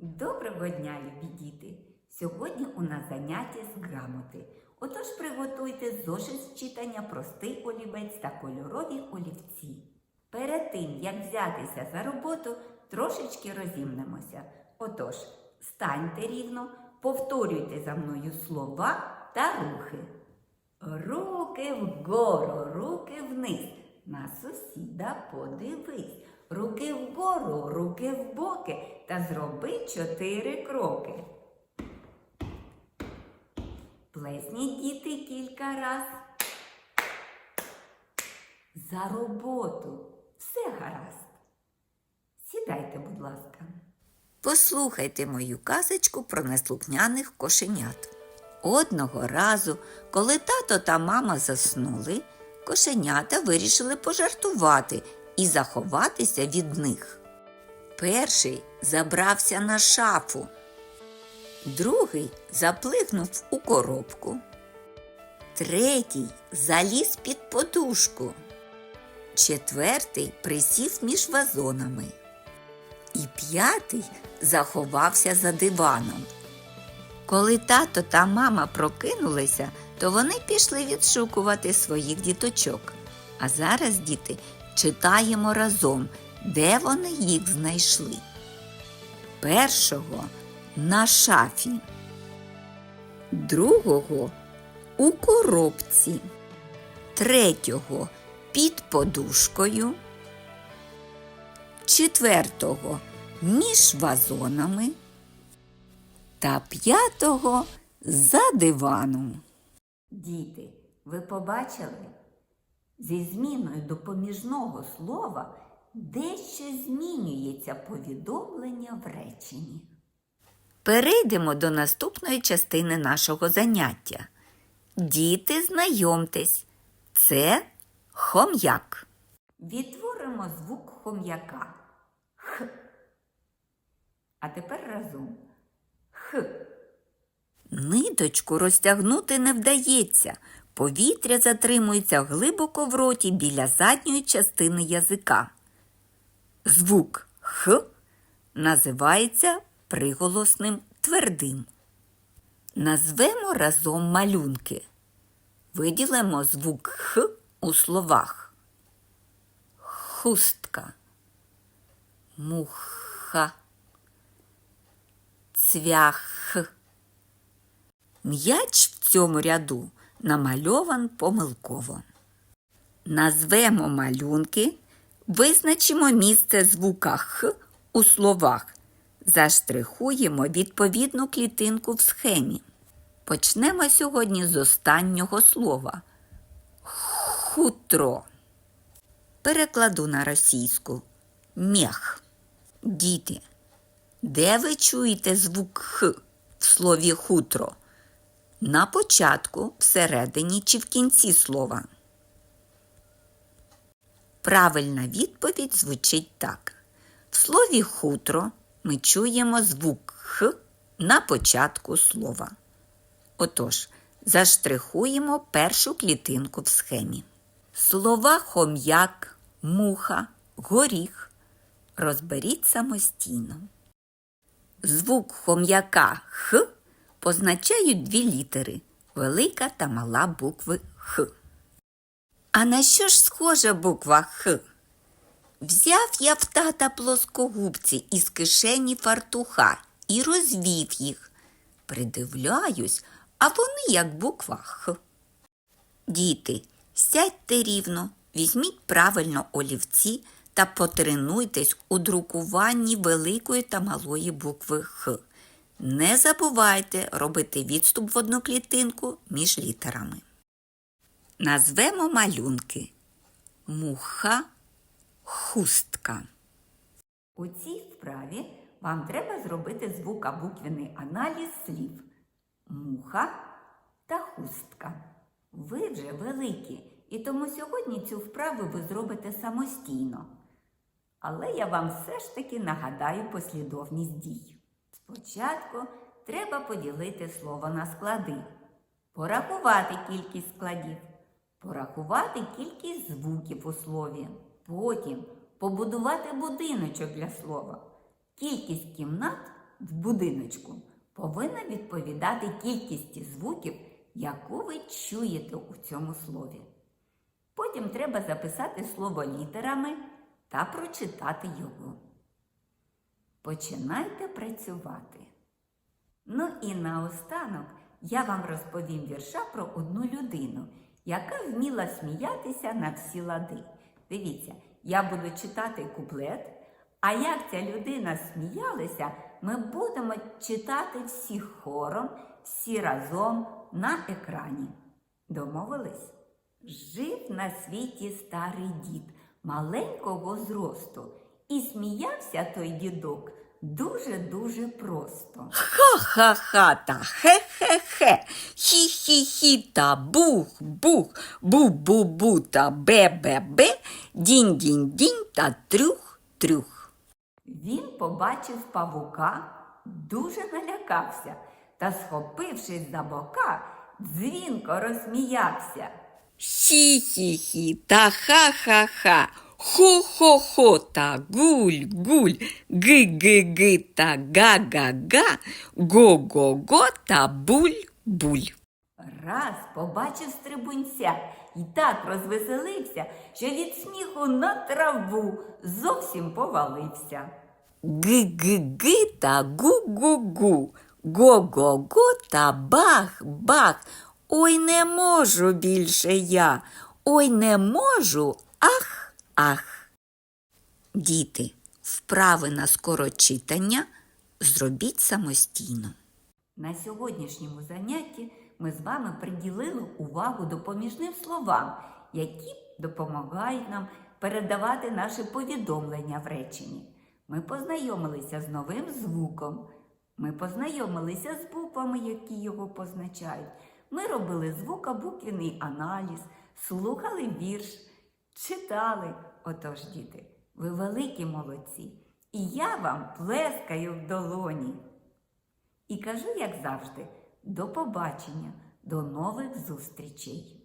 Доброго дня, любі діти! Сьогодні у нас заняття з грамоти. Отож приготуйте зошит з читання простий олівець та кольорові олівці. Перед тим, як взятися за роботу, трошечки розімнемося. Отож, станьте рівно, повторюйте за мною слова та рухи. Руки вгору, руки вниз. На сусіда подивись. Руки вгору, руки в боки та зроби чотири кроки. Плесніть діти кілька раз. За роботу. Все гаразд. Сідайте, будь ласка. Послухайте мою казочку про неслухняних кошенят. Одного разу, коли тато та мама заснули, кошенята вирішили пожартувати і заховатися від них. Перший забрався на шафу, другий заплигнув у коробку, третій заліз під подушку, четвертий присів між вазонами, і п'ятий заховався за диваном. Коли тато та мама прокинулися, то вони пішли відшукувати своїх діточок. А зараз, діти, читаємо разом, де вони їх знайшли. Першого на шафі, другого у коробці, третього під подушкою, четвертого між вазонами та п'ятого за диваном. Діти, ви побачили? Зі зміною допоміжного слова дещо змінюється повідомлення в реченні. Перейдемо до наступної частини нашого заняття. Діти, знайомтесь, це хом'як. Відтворимо звук хом'яка. Х. А тепер разом. Х. Ниточку розтягнути не вдається. Повітря затримується глибоко в роті біля задньої частини язика. Звук Х називається приголосним твердим. Назвемо разом малюнки. Виділимо звук Х у словах. Хустка, муха, цвях. М'яч в цьому ряду намальован помилково. Назвемо малюнки, визначимо місце звука Х у словах, заштрихуємо відповідну клітинку в схемі. Почнемо сьогодні з останнього слова хутро. Перекладу на російську мех. Діти, де ви чуєте звук Х в слові хутро? На початку, всередині чи в кінці слова. Правильна відповідь звучить так. В слові хутро ми чуємо звук Х на початку слова. Отож, заштрихуємо першу клітинку в схемі. Слова хом'як, муха, горіх розберіть самостійно. Звук хом'яка Х позначають дві літери велика та мала букви Х. А на що ж схожа буква Х? Взяв я в тата плоскогубці із кишені фартуха і розвів їх. Придивляюсь, а вони як буква Х. Діти, сядьте рівно, візьміть правильно олівці та потренуйтесь у друкуванні великої та малої букви Х. Не забувайте робити відступ в одну клітинку між літерами. Назвемо малюнки муха, хустка. У цій вправі вам треба зробити звукобуквений аналіз слів муха та хустка. Ви вже великі, і тому сьогодні цю вправу ви зробите самостійно. Але я вам все ж таки нагадаю послідовність дій. Спочатку треба поділити слово на склади, порахувати кількість складів, порахувати кількість звуків у слові, потім побудувати будиночок для слова, кількість кімнат в будиночку повинна відповідати кількості звуків, яку ви чуєте у цьому слові. Потім треба записати слово літерами та прочитати його. Починайте працювати. Ну і наостанок я вам розповім вірша про одну людину, яка вміла сміятися на всі лади. Дивіться, я буду читати куплет, а як ця людина сміялася, ми будемо читати всі хором, всі разом на екрані. Домовились? Жив на світі старий дід маленького зросту, і сміявся той дідок дуже-дуже просто. Ха-ха-ха та хе-хе-хе, хі-хі-хі та бух-бух, бу-бу-бу та бе-бе-бе, дінь-дінь-дінь та трюх-трюх. Він побачив павука, дуже налякався та, схопившись за бока, дзвінко розсміявся. Хі-хі-хі та ха-ха-ха, хо-хо-хо та гуль-гуль, ги-ги-ги та га-га-га, го-го-го та буль-буль. Раз побачив стрибунця і так розвеселився, що від сміху на траву зовсім повалився. Ги-ги-ги та гу-гу-гу, го-го-го та бах-бах. Ой, не можу більше я, ой, не можу, ах, ах. Діти, вправи на скорочитання зробіть самостійно. На сьогоднішньому занятті ми з вами приділили увагу допоміжним словам, які допомагають нам передавати наші повідомлення в реченні. Ми познайомилися з новим звуком. Ми познайомилися з буквами, які його позначають. Ми робили звукобуквений аналіз, слухали вірш, читали. Отож, діти, ви великі молодці. І я вам плескаю в долоні. І кажу, як завжди, до побачення, до нових зустрічей.